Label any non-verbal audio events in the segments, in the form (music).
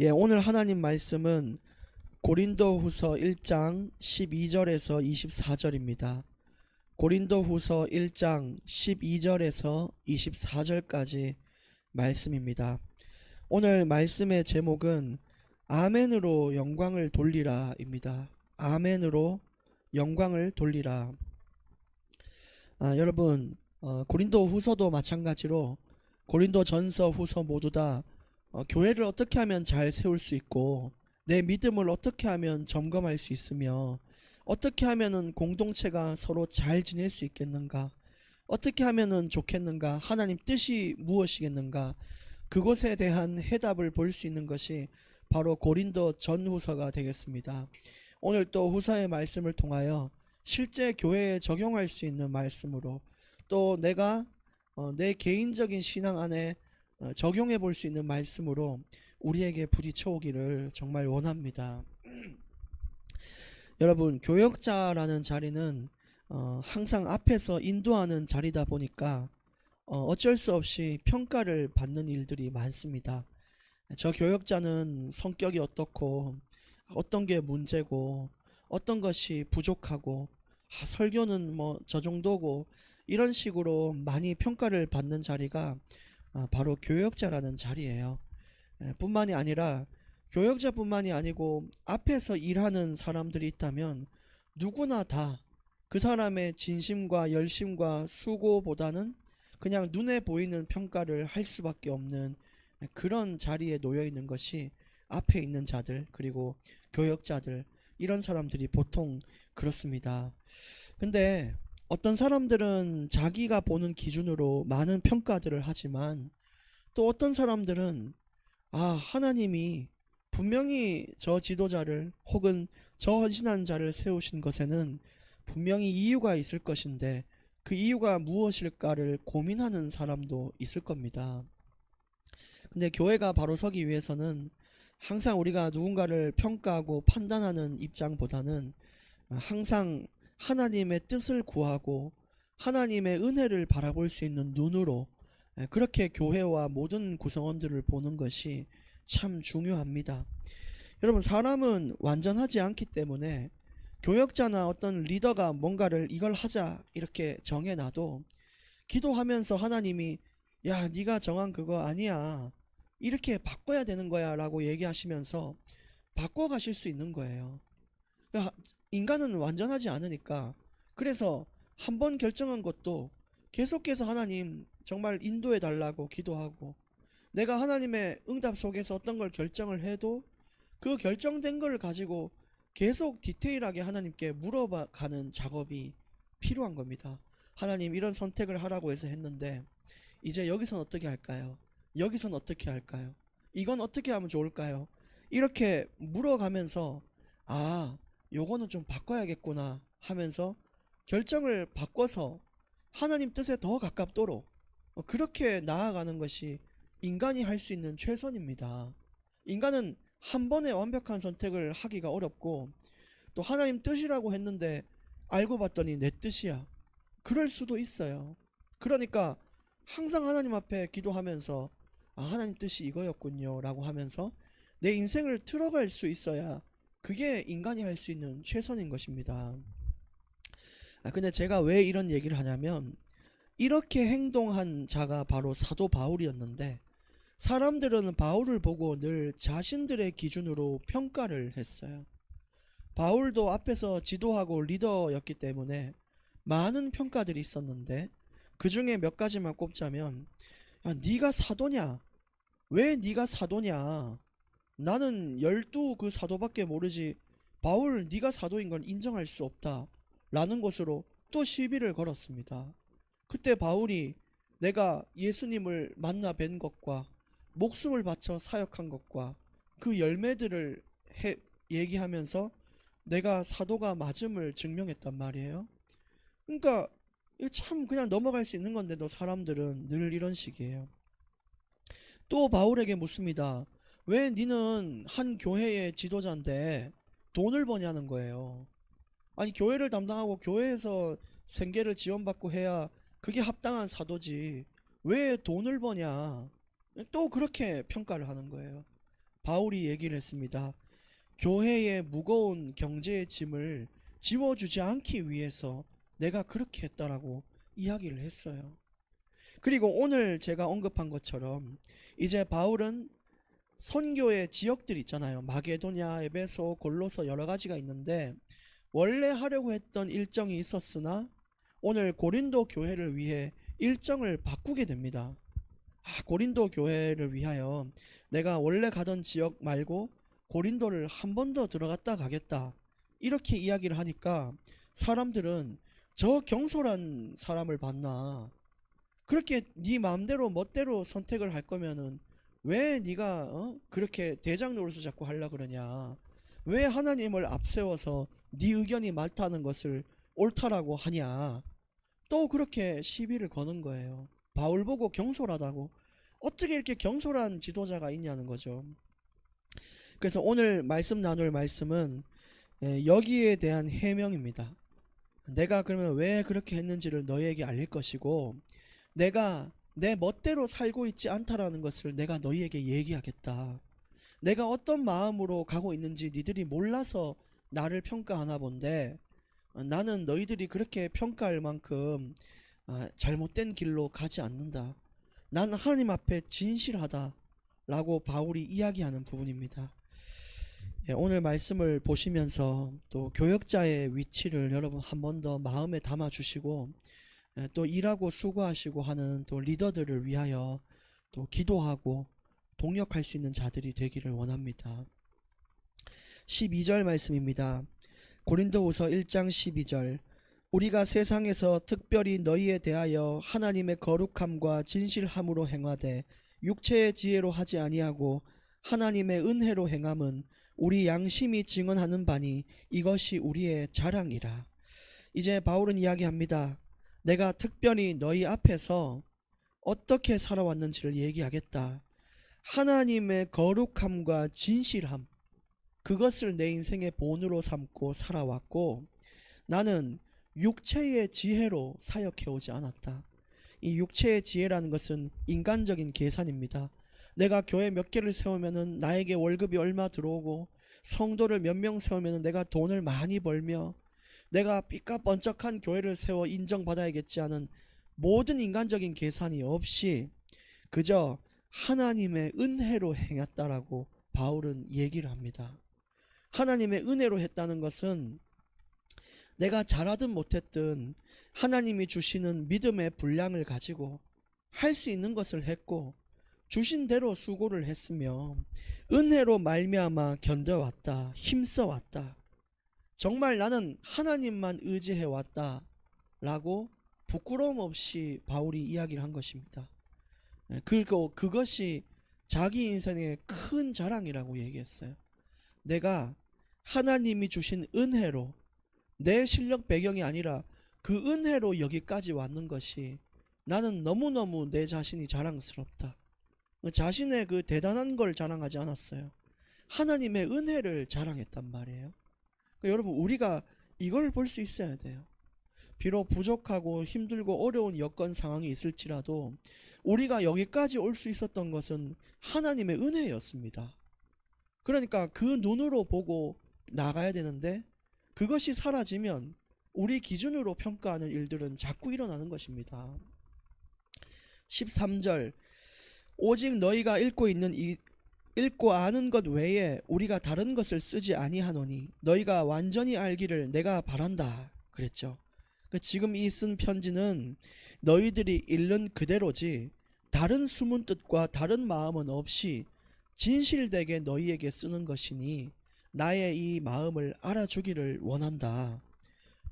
예, 오늘 하나님 말씀은 고린도후서 1장 12절에서 24절입니다. 고린도후서 1장 12절에서 24절까지 말씀입니다. 오늘 말씀의 제목은 아멘으로 영광을 돌리라입니다. 아멘으로 영광을 돌리라. 아, 여러분 어, 고린도 후서도 마찬가지로 고린도 전서 후서 모두 다 어, 교회를 어떻게 하면 잘 세울 수 있고 내 믿음을 어떻게 하면 점검할 수 있으며 어떻게 하면은 공동체가 서로 잘 지낼 수 있겠는가 어떻게 하면은 좋겠는가 하나님 뜻이 무엇이겠는가 그것에 대한 해답을 볼 수 있는 것이 바로 고린도 전후서가 되겠습니다. 오늘 또 후서의 말씀을 통하여 실제 교회에 적용할 수 있는 말씀으로 또 내가 어, 내 개인적인 신앙 안에 어, 적용해 볼 수 있는 말씀으로 우리에게 부딪혀 오기를 정말 원합니다. (clears throat) 여러분, 교역자라는 자리는 어, 항상 앞에서 인도하는 자리다 보니까 어, 어쩔 수 없이 평가를 받는 일들이 많습니다. 저 교역자는 성격이 어떻고 어떤 게 문제고 어떤 것이 부족하고 아, 설교는 뭐 저 정도고 이런 식으로 많이 평가를 받는 자리가 아, 바로 교역자라는 자리예요. 에, 뿐만이 아니라 교역자뿐만이 아니고 앞에서 일하는 사람들이 있다면 누구나 다 그 사람의 진심과 열심과 수고보다는 그냥 눈에 보이는 평가를 할 수밖에 없는 그런 자리에 놓여 있는 것이 앞에 있는 자들 그리고 교역자들 이런 사람들이 보통 그렇습니다. 근데 어떤 사람들은 자기가 보는 기준으로 많은 평가들을 하지만 또 어떤 사람들은 아, 하나님이 분명히 저 지도자를 혹은 저 헌신한 자를 세우신 것에는 분명히 이유가 있을 것인데 그 이유가 무엇일까를 고민하는 사람도 있을 겁니다. 근데 교회가 바로 서기 위해서는 항상 우리가 누군가를 평가하고 판단하는 입장보다는 항상 하나님의 뜻을 구하고 하나님의 은혜를 바라볼 수 있는 눈으로 그렇게 교회와 모든 구성원들을 보는 것이 참 중요합니다. 여러분, 사람은 완전하지 않기 때문에 교역자나 어떤 리더가 뭔가를 이걸 하자 이렇게 정해놔도 기도하면서 하나님이 야, 네가 정한 그거 아니야. 이렇게 바꿔야 되는 거야 라고 얘기하시면서 바꿔가실 수 있는 거예요. 그러니까 인간은 완전하지 않으니까 그래서 한 번 결정한 것도 계속해서 하나님 정말 인도해 달라고 기도하고 내가 하나님의 응답 속에서 어떤 걸 결정을 해도 그 결정된 걸 가지고 계속 디테일하게 하나님께 물어가는 작업이 필요한 겁니다. 하나님 이런 선택을 하라고 해서 했는데 이제 여기선 어떻게 할까요? 여기선 어떻게 할까요? 이건 어떻게 하면 좋을까요? 이렇게 물어가면서 아, 요거는 좀 바꿔야겠구나 하면서 결정을 바꿔서 하나님 뜻에 더 가깝도록 어, 그렇게 나아가는 것이 인간이 할 수 있는 최선입니다. 인간은 한 번에 완벽한 선택을 하기가 어렵고 또 하나님 뜻이라고 했는데 알고 봤더니 내 뜻이야. 그럴 수도 있어요. 그러니까 항상 하나님 앞에 기도하면서 아, 하나님 뜻이 이거였군요. 라고 하면서 내 인생을 틀어갈 수 있어야 그게 인간이 할 수 있는 최선인 것입니다. 아, 근데 제가 왜 이런 얘기를 하냐면 이렇게 행동한 자가 바로 사도 바울이었는데 사람들은 바울을 보고 늘 자신들의 기준으로 평가를 했어요. 바울도 앞에서 지도하고 리더였기 때문에 많은 평가들이 있었는데 그 중에 몇 가지만 꼽자면 야, 네가 사도냐? 왜 네가 사도냐? 나는 열두 그 사도밖에 모르지. 바울 네가 사도인 건 인정할 수 없다. 라는 것으로 또 시비를 걸었습니다. 그때 바울이 내가 예수님을 만나 뵌 것과 목숨을 바쳐 사역한 것과 그 열매들을 해, 얘기하면서 내가 사도가 맞음을 증명했단 말이에요. 그러니까 참 그냥 넘어갈 수 있는 건데도 사람들은 늘 이런 식이에요. 또 바울에게 묻습니다. 왜 니는 한 교회의 지도자인데 돈을 버냐는 거예요. 아니 교회를 담당하고 교회에서 생계를 지원받고 해야 그게 합당한 사도지. 왜 돈을 버냐? 또 그렇게 평가를 하는 거예요. 바울이 얘기를 했습니다. 교회의 무거운 경제의 짐을 지워주지 않기 위해서 내가 그렇게 했다라고 이야기를 했어요. 그리고 오늘 제가 언급한 것처럼 이제 바울은 선교의 지역들 있잖아요. 마게도냐, 에베소, 골로서 여러 가지가 있는데 원래 하려고 했던 일정이 있었으나 오늘 고린도 교회를 위해 일정을 바꾸게 됩니다. 아, 고린도 교회를 위하여 내가 원래 가던 지역 말고 고린도를 한 번 더 들어갔다 가겠다. 이렇게 이야기를 하니까 사람들은 저 경솔한 사람을 봤나? 그렇게 네 마음대로 멋대로 선택을 할 거면은 왜 네가 어? 그렇게 대장 노릇을 자꾸 하려 그러냐? 왜 하나님을 앞세워서 네 의견이 맞다는 것을 옳다라고 하냐? 또 그렇게 시비를 거는 거예요. 바울 보고 경솔하다고 어떻게 이렇게 경솔한 지도자가 있냐는 거죠. 그래서 오늘 말씀 나눌 말씀은 예, 여기에 대한 해명입니다. 내가 그러면 왜 그렇게 했는지를 너희에게 알릴 것이고 내가 내 멋대로 살고 있지 않다라는 것을 내가 너희에게 얘기하겠다. 내가 어떤 마음으로 가고 있는지 니들이 몰라서 나를 평가하나 본데 어, 나는 너희들이 그렇게 평가할 만큼 아, 잘못된 길로 가지 않는다. 난 하나님 앞에 진실하다. 라고 바울이 이야기하는 부분입니다. 예, 오늘 말씀을 보시면서 또 교역자의 위치를 여러분 한 번 더 마음에 담아 주시고 예, 또 일하고 수고하시고 하는 또 리더들을 위하여 또 기도하고 동력할 수 있는 자들이 되기를 원합니다. 12절 말씀입니다. 고린도후서 1장 12절 우리가 세상에서 특별히 너희에 대하여 하나님의 거룩함과 진실함으로 행하되 육체의 지혜로 하지 아니하고 하나님의 은혜로 행함은 우리 양심이 증언하는 바니 이것이 우리의 자랑이라. 이제 바울은 이야기합니다. 내가 특별히 너희 앞에서 어떻게 살아왔는지를 얘기하겠다. 하나님의 거룩함과 진실함, 그것을 내 인생의 본으로 삼고 살아왔고, 나는 육체의 지혜로 사역해 오지 않았다. 이 육체의 지혜라는 것은 인간적인 계산입니다. 내가 교회 몇 개를 세우면은 나에게 월급이 얼마 들어오고 성도를 몇 명 세우면은 내가 돈을 많이 벌며 내가 삐까번쩍한 교회를 세워 인정받아야겠지 하는 모든 인간적인 계산이 없이 그저 하나님의 은혜로 행했다라고 바울은 얘기를 합니다. 하나님의 은혜로 했다는 것은 내가 잘하든 못했든 하나님이 주시는 믿음의 분량을 가지고 할 수 있는 것을 했고 주신 대로 수고를 했으며 은혜로 말미암아 견뎌왔다 힘써왔다 정말 나는 하나님만 의지해 왔다 라고 부끄러움 없이 바울이 이야기를 한 것입니다. 예, 그리고 그것이 자기 인생의 큰 자랑이라고 얘기했어요. 내가 하나님이 주신 은혜로 내 실력 배경이 아니라 그 은혜로 여기까지 왔는 것이 나는 너무너무 내 자신이 자랑스럽다. 자신의 그 대단한 걸 자랑하지 않았어요. 하나님의 은혜를 자랑했단 말이에요. 그러니까 여러분, 우리가 이걸 볼 수 있어야 돼요. 비록 부족하고 힘들고 어려운 여건 상황이 있을지라도 우리가 여기까지 올 수 있었던 것은 하나님의 은혜였습니다. 그러니까 그 눈으로 보고 나가야 되는데 그것이 사라지면 우리 기준으로 평가하는 일들은 자꾸 일어나는 것입니다. 13절 오직 너희가 읽고 있는 이 읽고 아는 것 외에 우리가 다른 것을 쓰지 아니하노니 너희가 완전히 알기를 내가 바란다 그랬죠. 그 지금 이 쓴 편지는 너희들이 읽는 그대로지 다른 숨은 뜻과 다른 마음은 없이 진실되게 너희에게 쓰는 것이니 나의 이 마음을 알아주기를 원한다.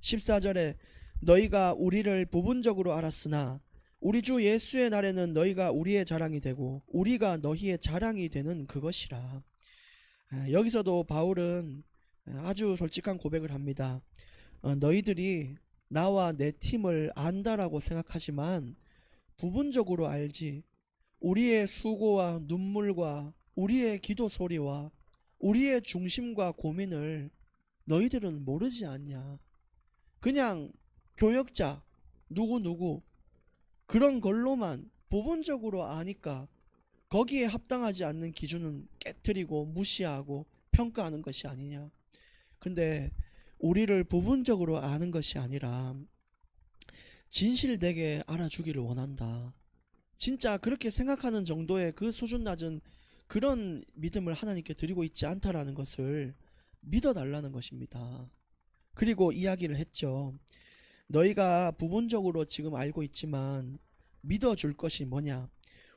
14절에 너희가 우리를 부분적으로 알았으나 우리 주 예수의 날에는 너희가 우리의 자랑이 되고 우리가 너희의 자랑이 되는 그것이라. 아, 여기서도 바울은 아주 솔직한 고백을 합니다. 어, 너희들이 나와 내 팀을 안다라고 생각하지만 부분적으로 알지. 우리의 수고와 눈물과 우리의 기도 소리와 우리의 중심과 고민을 너희들은 모르지 않냐. 그냥 교역자, 누구누구, 그런 걸로만 부분적으로 아니까 거기에 합당하지 않는 기준은 빠뜨리고 무시하고 평가하는 것이 아니냐. 근데 우리를 부분적으로 아는 것이 아니라 진실되게 알아주기를 원한다. 진짜 그렇게 생각하는 정도의 그 수준 낮은 그런 믿음을 하나님께 드리고 있지 않다라는 것을 믿어달라는 것입니다. 그리고 이야기를 했죠. 너희가 부분적으로 지금 알고 있지만 믿어줄 것이 뭐냐?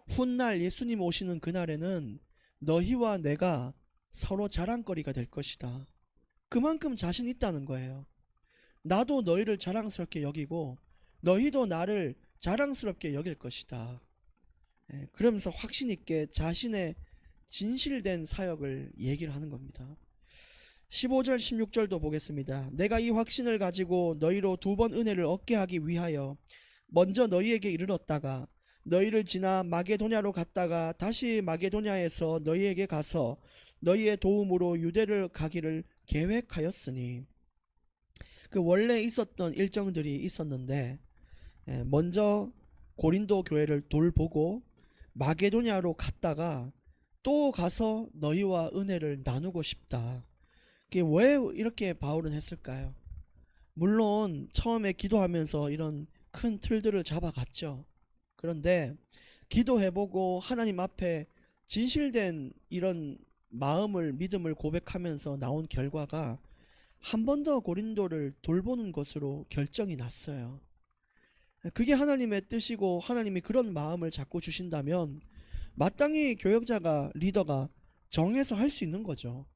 훗날 예수님 오시는 그날에는 너희와 내가 서로 자랑거리가 될 것이다. 그만큼 자신 있다는 거예요. 나도 너희를 자랑스럽게 여기고 너희도 나를 자랑스럽게 여길 것이다. 예, 그러면서 확신 있게 자신의 진실된 사역을 얘기를 하는 겁니다. 15절 16절도 보겠습니다. 내가 이 확신을 가지고 너희로 두 번 은혜를 얻게 하기 위하여 먼저 너희에게 이르렀다가 너희를 지나 마게도냐로 갔다가 다시 마게도냐에서 너희에게 가서 너희의 도움으로 유대를 가기를 계획하였으니 그 원래 있었던 일정들이 있었는데 예, 먼저 고린도 교회를 돌보고 마게도냐로 갔다가 또 가서 너희와 은혜를 나누고 싶다. 그게 왜 이렇게 바울은 했을까요? 물론 처음에 기도하면서 이런 큰 틀들을 잡아갔죠. 그런데 기도해보고 하나님 앞에 진실된 이런 마음을 믿음을 고백하면서 나온 결과가 한 번 더 고린도를 돌보는 것으로 결정이 났어요. 그게 하나님의 뜻이고 하나님이 그런 마음을 자꾸 주신다면 마땅히 교역자가 리더가 정해서 할 수 있는 거죠.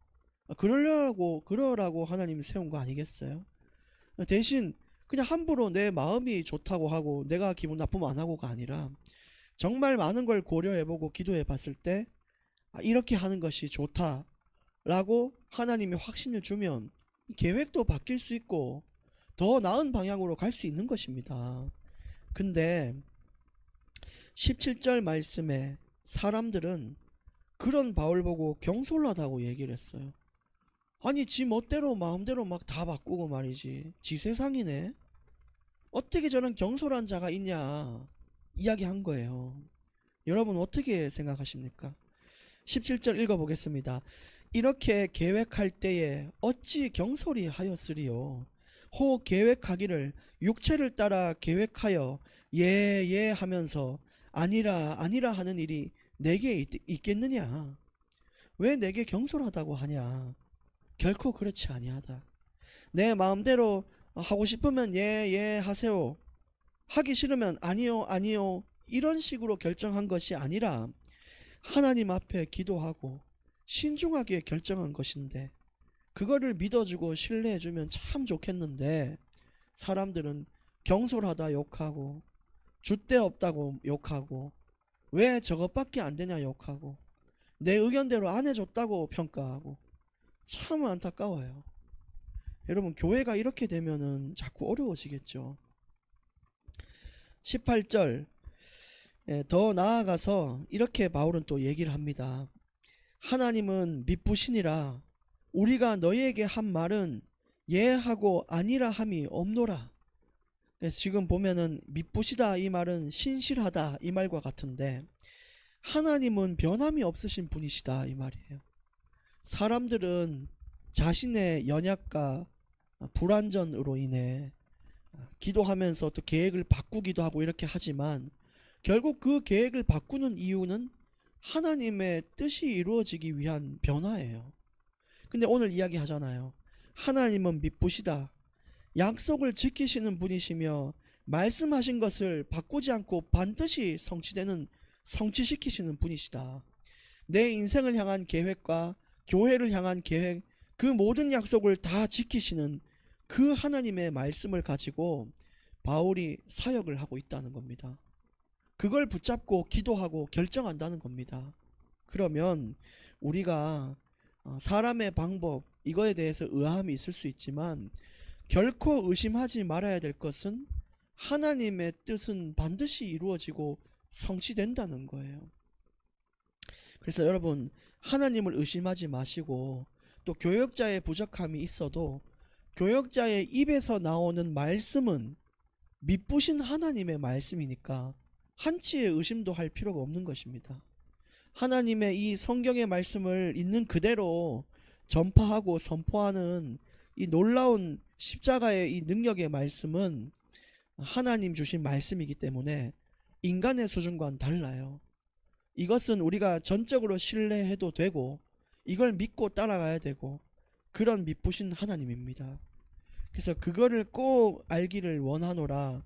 그러려고 그러라고 하나님이 세운 거 아니겠어요? 대신 그냥 함부로 내 마음이 좋다고 하고 내가 기분 나쁘면 안 하고가 아니라 정말 많은 걸 고려해보고 기도해봤을 때 아, 이렇게 하는 것이 좋다라고 하나님이 확신을 주면 계획도 바뀔 수 있고 더 나은 방향으로 갈 수 있는 것입니다. 근데 17절 말씀에 사람들은 그런 바울 보고 경솔하다고 얘기를 했어요. 아니 지 멋대로 마음대로 막 다 바꾸고 말이지. 지 세상이네. 어떻게 저런 경솔한 자가 있냐 이야기한 거예요. 여러분 어떻게 생각하십니까? 17절 읽어보겠습니다. 이렇게 계획할 때에 어찌 경솔이 하였으리요. 호 계획하기를 육체를 따라 계획하여 예예 하면서 아니라 아니라 하는 일이 내게 있, 있겠느냐? 왜 내게 경솔하다고 하냐? 결코 그렇지 아니하다. 내 마음대로 하고 싶으면 예, 예 하세요. 하기 싫으면 아니요, 아니요. 이런 식으로 결정한 것이 아니라 하나님 앞에 기도하고 신중하게 결정한 것인데 그거를 믿어주고 신뢰해주면 참 좋겠는데 사람들은 경솔하다 욕하고 줏대 없다고 욕하고 왜 저것밖에 안 되냐 욕하고 내 의견대로 안 해줬다고 평가하고 참 안타까워요. 여러분 교회가 이렇게 되면은 자꾸 어려워지겠죠. 18절 예, 더 나아가서 이렇게 바울은 또 얘기를 합니다. 하나님은 미쁘시니라 우리가 너희에게 한 말은 예하고 아니라 함이 없노라. 그래서 지금 보면은 미쁘시다 이 말은 신실하다 이 말과 같은데 하나님은 변함이 없으신 분이시다 이 말이에요. 사람들은 자신의 연약과 불완전으로 인해 기도하면서 또 계획을 바꾸기도 하고 이렇게 하지만 결국 그 계획을 바꾸는 이유는 하나님의 뜻이 이루어지기 위한 변화예요. 근데 오늘 이야기 하잖아요. 하나님은 미쁘시다. 약속을 지키시는 분이시며 말씀하신 것을 바꾸지 않고 반드시 성취되는 성취시키시는 분이시다. 내 인생을 향한 계획과 교회를 향한 계획 그 모든 약속을 다 지키시는 그 하나님의 말씀을 가지고 바울이 사역을 하고 있다는 겁니다. 그걸 붙잡고 기도하고 결정한다는 겁니다. 그러면 우리가 어, 사람의 방법 이거에 대해서 의아함이 있을 수 있지만 결코 의심하지 말아야 될 것은 하나님의 뜻은 반드시 이루어지고 성취된다는 거예요. 그래서 여러분 하나님을 의심하지 마시고 또 교역자의 부족함이 있어도 교역자의 입에서 나오는 말씀은 미쁘신 하나님의 말씀이니까 한치의 의심도 할 필요가 없는 것입니다. 하나님의 이 성경의 말씀을 있는 그대로 전파하고 선포하는 이 놀라운 십자가의 이 능력의 말씀은 하나님 주신 말씀이기 때문에 인간의 수준과는 달라요. 이것은 우리가 전적으로 신뢰해도 되고 이걸 믿고 따라가야 되고 그런 믿부신 하나님입니다. 그래서 그거를 꼭 알기를 원하노라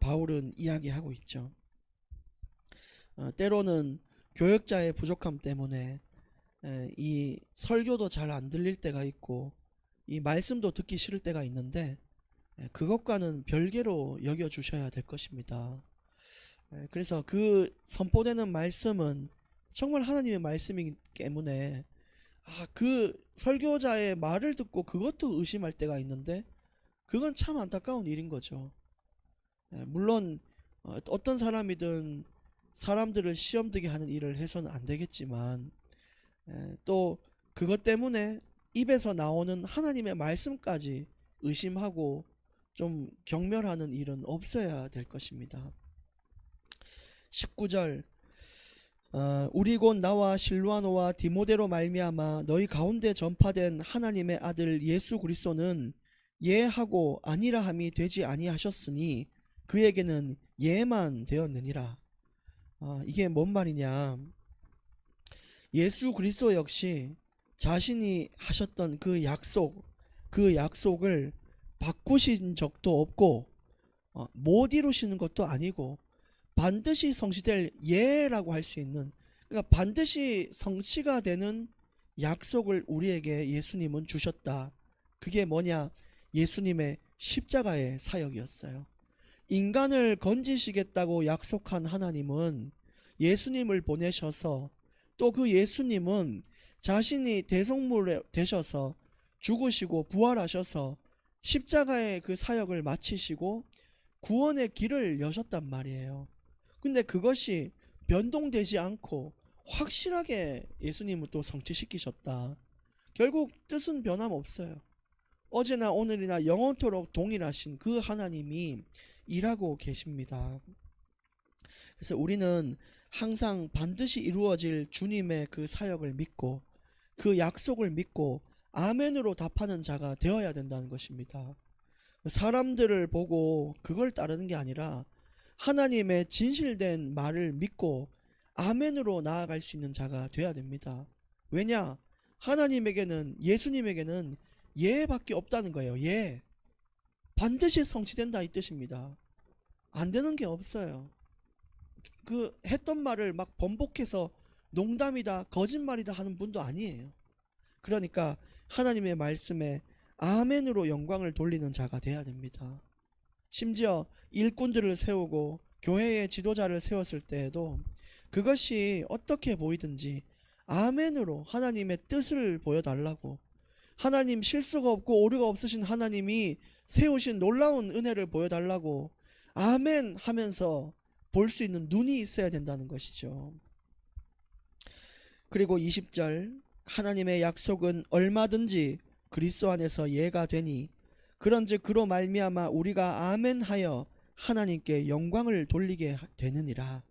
바울은 이야기하고 있죠. 어, 때로는 교역자의 부족함 때문에 에, 이 설교도 잘 안 들릴 때가 있고 이 말씀도 듣기 싫을 때가 있는데 에, 그것과는 별개로 여겨 주셔야 될 것입니다. 에, 그래서 그 선포되는 말씀은 정말 하나님의 말씀이기 때문에 아, 그 설교자의 말을 듣고 그것도 의심할 때가 있는데 그건 참 안타까운 일인 거죠. 에, 물론 어, 어떤 사람이든 사람들을 시험 들게 하는 일을 해서는 안 되겠지만 에, 또 그것 때문에 입에서 나오는 하나님의 말씀까지 의심하고 좀 경멸하는 일은 없어야 될 것입니다. 19절 어, 우리 곧 나와 실루아노와 디모데로 말미암아 너희 가운데 전파된 하나님의 아들 예수 그리스도는 예하고 아니라 함이 되지 아니하셨으니 그에게는 예만 되었느니라. 아, 이게 뭔 말이냐? 예수 그리스도 역시 자신이 하셨던 그 약속, 그 약속을 바꾸신 적도 없고 어, 못 이루시는 것도 아니고 반드시 성취될 예라고 할 수 있는 그러니까 반드시 성취가 되는 약속을 우리에게 예수님은 주셨다. 그게 뭐냐? 예수님의 십자가의 사역이었어요. 인간을 건지시겠다고 약속한 하나님은 예수님을 보내셔서 또 그 예수님은 자신이 대성물 되셔서 죽으시고 부활하셔서 십자가의 그 사역을 마치시고 구원의 길을 여셨단 말이에요. 근데 그것이 변동되지 않고 확실하게 예수님을 또 성취시키셨다. 결국 뜻은 변함없어요. 어제나 오늘이나 영원토록 동일하신 그 하나님이 일하고 계십니다. 그래서 우리는 항상 반드시 이루어질 주님의 그 사역을 믿고 그 약속을 믿고 아멘으로 답하는 자가 되어야 된다는 것입니다. 사람들을 보고 그걸 따르는 게 아니라 하나님의 진실된 말을 믿고 아멘으로 나아갈 수 있는 자가 되어야 됩니다. 왜냐? 하나님에게는 예수님에게는 예밖에 없다는 거예요. 예. 반드시 성취된다 이 뜻입니다. 안 되는 게 없어요. 그 했던 말을 막 번복해서 농담이다, 거짓말이다 하는 분도 아니에요. 그러니까 하나님의 말씀에 아멘으로 영광을 돌리는 자가 돼야 됩니다. 심지어 일꾼들을 세우고 교회의 지도자를 세웠을 때에도 그것이 어떻게 보이든지 아멘으로 하나님의 뜻을 보여달라고 하나님 실수가 없고 오류가 없으신 하나님이 세우신 놀라운 은혜를 보여달라고 아멘 하면서 볼 수 있는 눈이 있어야 된다는 것이죠. 그리고 20절 하나님의 약속은 얼마든지 그리스도 안에서 예가 되니 그런즉 그로 말미암아 우리가 아멘하여 하나님께 영광을 돌리게 되느니라.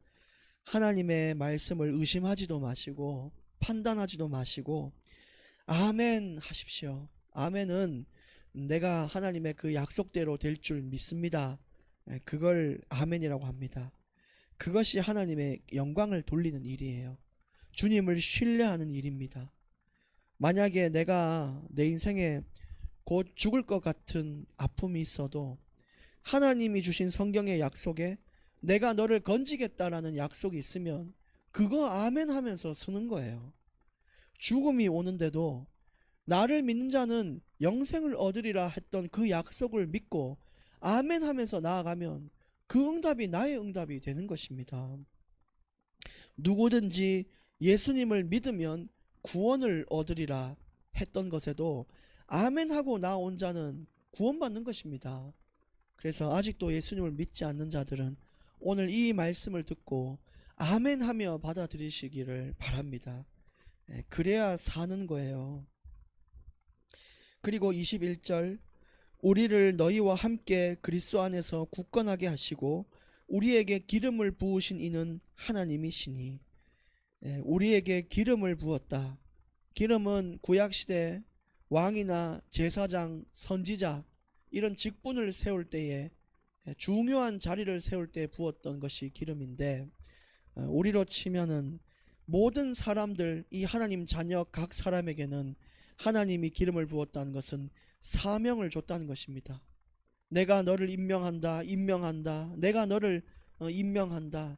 하나님의 말씀을 의심하지도 마시고 판단하지도 마시고 아멘 하십시오. 아멘은 내가 하나님의 그 약속대로 될 줄 믿습니다. 예, 그걸 아멘이라고 합니다. 그것이 하나님의 영광을 돌리는 일이에요. 주님을 신뢰하는 일입니다. 만약에 내가 내 인생에 곧 죽을 것 같은 아픔이 있어도 하나님이 주신 성경의 약속에 내가 너를 건지겠다라는 약속이 있으면 그거 아멘 하면서 쓰는 거예요. 죽음이 오는데도 나를 믿는 자는 영생을 얻으리라 했던 그 약속을 믿고 아멘 하면서 나아가면 그 응답이 나의 응답이 되는 것입니다. 누구든지 예수님을 믿으면 구원을 얻으리라 했던 것에도 아멘 하고 나온 자는 구원받는 것입니다. 그래서 아직도 예수님을 믿지 않는 자들은 오늘 이 말씀을 듣고 아멘 하며 받아들이시기를 바랍니다. 예, 그래야 사는 거예요. 그리고 21절 우리를 너희와 함께 그리스도 안에서 굳건하게 하시고 우리에게 기름을 부으신 이는 하나님이시니 예, 우리에게 기름을 부었다. 기름은 구약 시대 왕이나 제사장, 선지자 이런 직분을 세울 때에 예, 중요한 자리를 세울 때 부었던 것이 기름인데 어, 우리로 치면은 모든 사람들 이 하나님 자녀 각 사람에게는 하나님이 기름을 부었다는 것은 사명을 줬다는 것입니다. 내가 너를 임명한다, 임명한다. 내가 너를 어, 임명한다.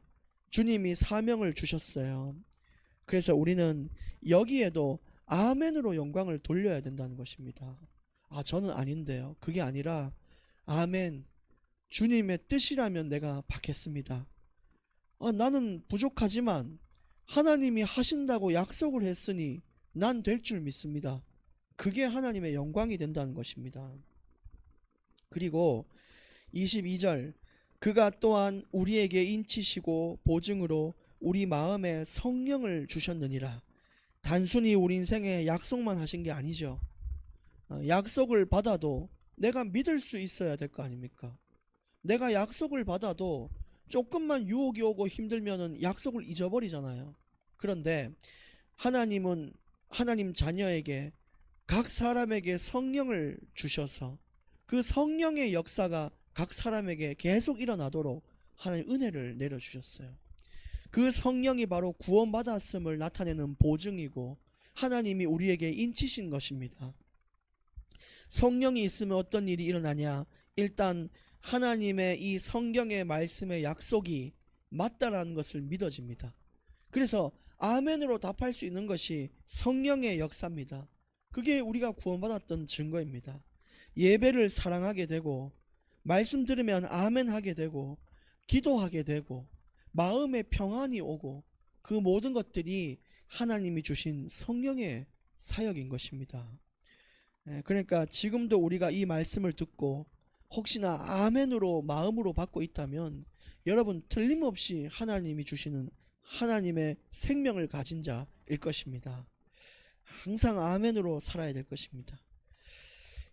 주님이 사명을 주셨어요. 그래서 우리는 여기에도 아멘으로 영광을 돌려야 된다는 것입니다. 아, 저는 아닌데요. 그게 아니라 아멘. 주님의 뜻이라면 내가 받겠습니다. 아, 나는 부족하지만 하나님이 하신다고 약속을 했으니 난 될 줄 믿습니다. 그게 하나님의 영광이 된다는 것입니다. 그리고 22절 그가 또한 우리에게 인치시고 보증으로 우리 마음에 성령을 주셨느니라. 단순히 우리 인생에 약속만 하신 게 아니죠. 어, 약속을 받아도 내가 믿을 수 있어야 될 거 아닙니까? 내가 약속을 받아도 조금만 유혹이 오고 힘들면은 약속을 잊어버리잖아요. 그런데 하나님은 하나님 자녀에게 각 사람에게 성령을 주셔서 그 성령의 역사가 각 사람에게 계속 일어나도록 하나님 은혜를 내려주셨어요. 그 성령이 바로 구원받았음을 나타내는 보증이고 하나님이 우리에게 인치신 것입니다. 성령이 있으면 어떤 일이 일어나냐? 일단 하나님의 이 성경의 말씀의 약속이 맞다라는 것을 믿어집니다. 그래서 아멘으로 답할 수 있는 것이 성령의 역사입니다. 그게 우리가 구원받았던 증거입니다. 예배를 사랑하게 되고 말씀 들으면 아멘 하게 되고 기도하게 되고 마음에 평안이 오고 그 모든 것들이 하나님이 주신 성령의 사역인 것입니다. 예, 그러니까 지금도 우리가 이 말씀을 듣고 혹시나 아멘으로 마음으로 받고 있다면 여러분 틀림없이 하나님이 주시는 하나님의 생명을 가진 자일 것입니다. 항상 아멘으로 살아야 될 것입니다.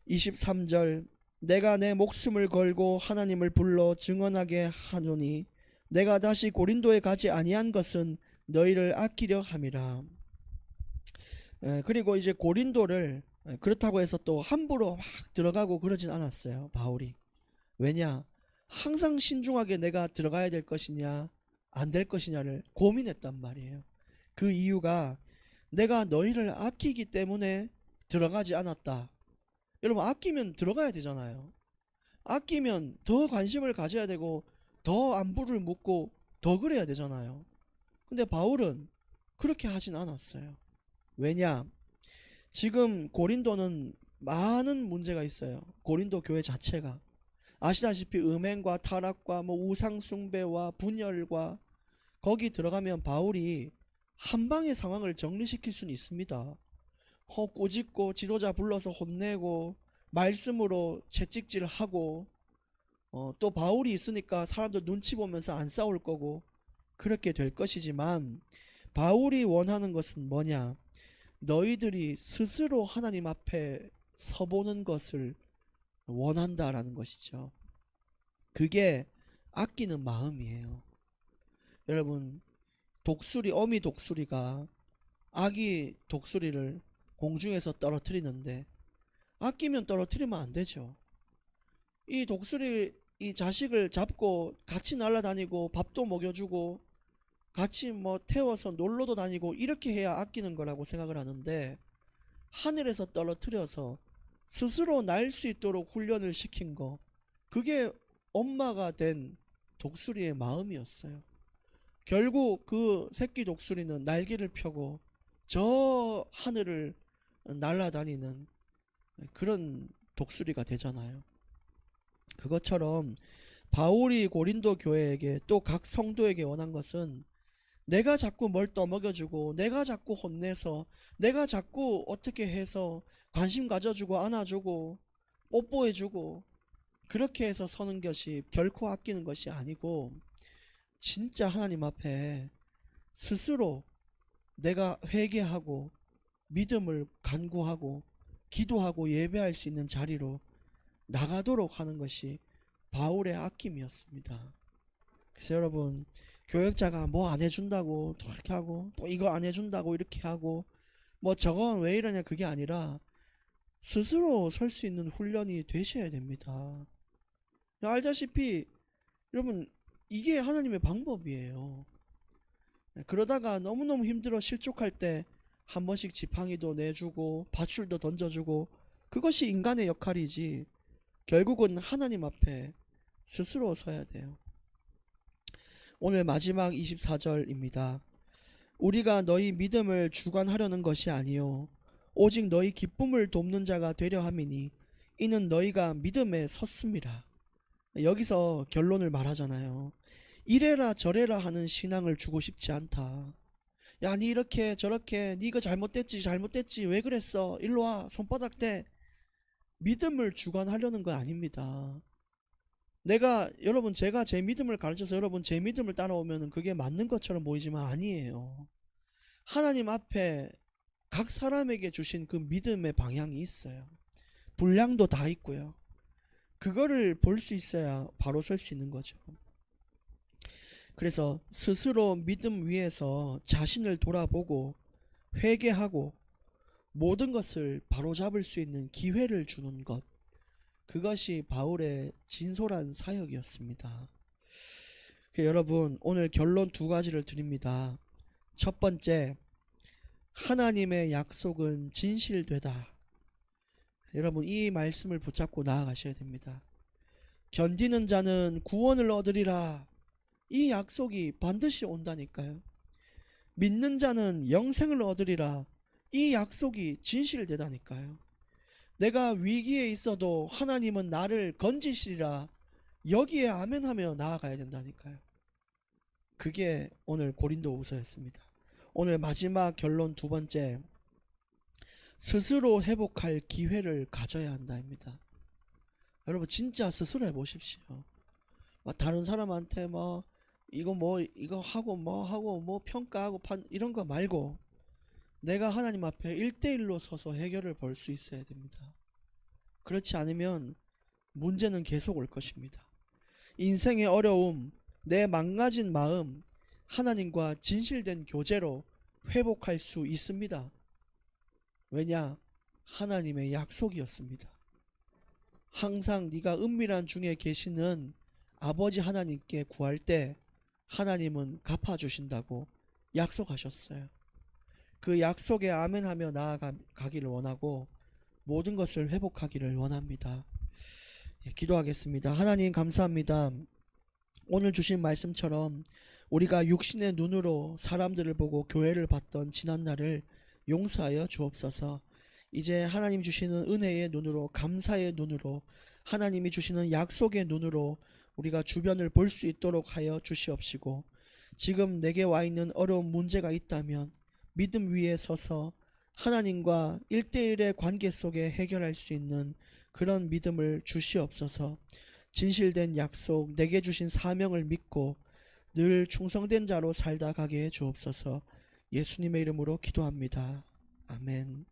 23절 내가 내 목숨을 걸고 하나님을 불러 증언하게 하노니 내가 다시 고린도에 가지 아니한 것은 너희를 아끼려 함이라. 에, 그리고 이제 고린도를 에, 그렇다고 해서 또 함부로 막 들어가고 그러진 않았어요. 바울이. 왜냐? 항상 신중하게 내가 들어가야 될 것이냐 안 될 것이냐를 고민했단 말이에요. 그 이유가 내가 너희를 아끼기 때문에 들어가지 않았다. 여러분 아끼면 들어가야 되잖아요. 아끼면 더 관심을 가져야 되고 더 안부를 묻고 더 그래야 되잖아요. 근데 바울은 그렇게 하진 않았어요. 왜냐? 지금 고린도는 많은 문제가 있어요. 고린도 교회 자체가 아시다시피 음행과 타락과 뭐 우상 숭배와 분열과 거기 들어가면 바울이 한 방의 상황을 정리시킬 수는 있습니다. 허 꾸짖고 지도자 불러서 혼내고 말씀으로 채찍질하고 어, 또 바울이 있으니까 사람들 눈치 보면서 안 싸울 거고 그렇게 될 것이지만 바울이 원하는 것은 뭐냐? 너희들이 스스로 하나님 앞에 서보는 것을 원한다라는 것이죠. 그게 아끼는 마음이에요. 여러분, 독수리, 어미 독수리가 아기 독수리를 공중에서 떨어뜨리는데 아끼면 떨어뜨리면 안 되죠. 이 독수리 이 자식을 잡고 같이 날아다니고 밥도 먹여주고 같이 뭐 태워서 놀러도 다니고 이렇게 해야 아끼는 거라고 생각을 하는데 하늘에서 떨어뜨려서 스스로 날 수 있도록 훈련을 시킨 거 그게 엄마가 된 독수리의 마음이었어요. 결국 그 새끼 독수리는 날개를 펴고 저 하늘을 날아다니는 그런 독수리가 되잖아요. 그것처럼 바울이 고린도 교회에게 또 각 성도에게 원한 것은 내가 자꾸 뭘 떠먹여주고 내가 자꾸 혼내서 내가 자꾸 어떻게 해서 관심 가져주고 안아주고 뽀뽀해주고 그렇게 해서 서는 것이 결코 아끼는 것이 아니고 진짜 하나님 앞에 스스로 내가 회개하고 믿음을 간구하고 기도하고 예배할 수 있는 자리로 나가도록 하는 것이 바울의 아낌이었습니다. 그래서 여러분 교역자가 뭐 안 해준다고 또 이렇게 하고 또 이거 안 해준다고 이렇게 하고 뭐 저건 왜 이러냐 그게 아니라 스스로 설 수 있는 훈련이 되셔야 됩니다. 알다시피 여러분 이게 하나님의 방법이에요. 네, 그러다가 너무너무 힘들어 실족할 때 한 번씩 지팡이도 내주고 밧줄도 던져주고 그것이 인간의 역할이지 결국은 하나님 앞에 스스로 서야 돼요. 오늘 마지막 24절입니다. 우리가 너희 믿음을 주관하려는 것이 아니요 오직 너희 기쁨을 돕는 자가 되려 함이니 이는 너희가 믿음에 섰습니다. 여기서 결론을 말하잖아요. 이래라 저래라 하는 신앙을 주고 싶지 않다. 야, 니 이렇게 저렇게 니 이거 잘못됐지 잘못됐지 왜 그랬어? 일로 와 손바닥 대. 믿음을 주관하려는 거 아닙니다. 내가 여러분 제가 제 믿음을 가르쳐서 여러분 제 믿음을 따라오면 그게 맞는 것처럼 보이지만 아니에요. 하나님 앞에 각 사람에게 주신 그 믿음의 방향이 있어요. 분량도 다 있고요. 그거를 볼 수 있어야 바로 설 수 있는 거죠. 그래서 스스로 믿음 위에서 자신을 돌아보고 회개하고 모든 것을 바로잡을 수 있는 기회를 주는 것. 그것이 바울의 진솔한 사역이었습니다. 그 여러분, 오늘 결론 두 가지를 드립니다. 첫 번째, 하나님의 약속은 진실되다. 여러분, 이 말씀을 붙잡고 나아가셔야 됩니다. 견디는 자는 구원을 얻으리라. 이 약속이 반드시 온다니까요. 믿는 자는 영생을 얻으리라. 이 약속이 진실되다니까요. 내가 위기에 있어도 하나님은 나를 건지시리라. 여기에 아멘하며 나아가야 된다니까요. 그게 오늘 고린도후서였습니다. 오늘 마지막 결론 두 번째. 스스로 회복할 기회를 가져야 한다입니다. 여러분 진짜 스스로 해보십시오. 막 다른 사람한테 뭐 이거 뭐 이거 하고 뭐 하고 뭐 평가하고 판 이런 거 말고 내가 하나님 앞에 1대1로 서서 해결을 볼 수 있어야 됩니다. 그렇지 않으면 문제는 계속 올 것입니다. 인생의 어려움, 내 망가진 마음, 하나님과 진실된 교제로 회복할 수 있습니다. 왜냐? 하나님의 약속이었습니다. 항상 네가 은밀한 중에 계시는 아버지 하나님께 구할 때 하나님은 갚아주신다고 약속하셨어요. 그 약속에 아멘하며 나아가기를 원하고 모든 것을 회복하기를 원합니다. 예, 기도하겠습니다. 하나님 감사합니다. 오늘 주신 말씀처럼 우리가 육신의 눈으로 사람들을 보고 교회를 봤던 지난 날을 용서하여 주옵소서. 이제 하나님 주시는 은혜의 눈으로 감사의 눈으로 하나님이 주시는 약속의 눈으로 우리가 주변을 볼 수 있도록 하여 주시옵시고 지금 내게 와 있는 어려운 문제가 있다면 믿음 위에 서서 하나님과 일대일의 관계 속에 해결할 수 있는 그런 믿음을 주시옵소서 진실된 약속 내게 주신 사명을 믿고 늘 충성된 자로 살다 가게 해 주옵소서 예수님의 이름으로 기도합니다. 아멘.